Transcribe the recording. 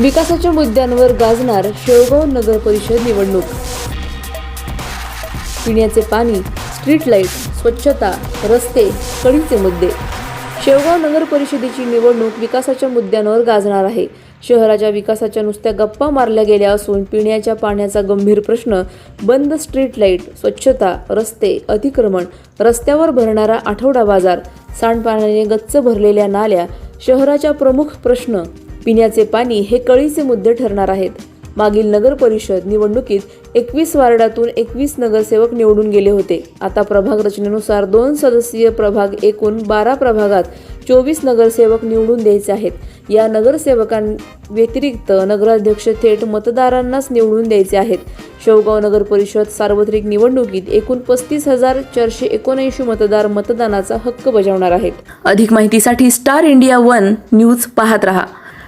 विकासाच्या मुद्द्यांवर गाजणार शेवगाव नगर परिषद निवडणूक. पिण्याचे पाणी स्ट्रीट लाइट स्वच्छता रस्ते कळीचे मुद्दे. शेवगाव नगर परिषदेची निवडणूक विकासाच्या मुद्द्यांवर गाजणार आहे. शहराच्या विकासाच्या नुसत्या गप्पा मारल्या गेल्या असून पिण्याच्या पाण्याचा गंभीर प्रश्न बंद स्ट्रीट लाइट स्वच्छता रस्ते अतिक्रमण रस्त्यावर भरणारा आठवडा बाजार सांडपाण्याने गच्च भरलेल्या नाल्या शहराच्या प्रमुख प्रश्न पिण्याचे पाणी हे कळीचे मुद्दे ठरणार आहेत. मागील नगर परिषद निवडणुकीत एकवीस वार्डातून एकवीस नगरसेवक निवडून गेले होते. आता प्रभाग रचनेनुसार दोन सदस्यीय प्रभाग एकूण बारा प्रभागात चोवीस नगरसेवक निवडून द्यायचे आहेत. या नगरसेवकांव्यतिरिक्त नगराध्यक्ष थेट मतदारांनाच निवडून द्यायचे आहेत. शेवगाव नगर परिषद सार्वत्रिक निवडणुकीत एकूण पस्तीस हजार चारशे एकोणऐंशी मतदार मतदानाचा हक्क बजावणार आहेत. अधिक माहितीसाठी स्टार इंडिया वन न्यूज पाहत रहा.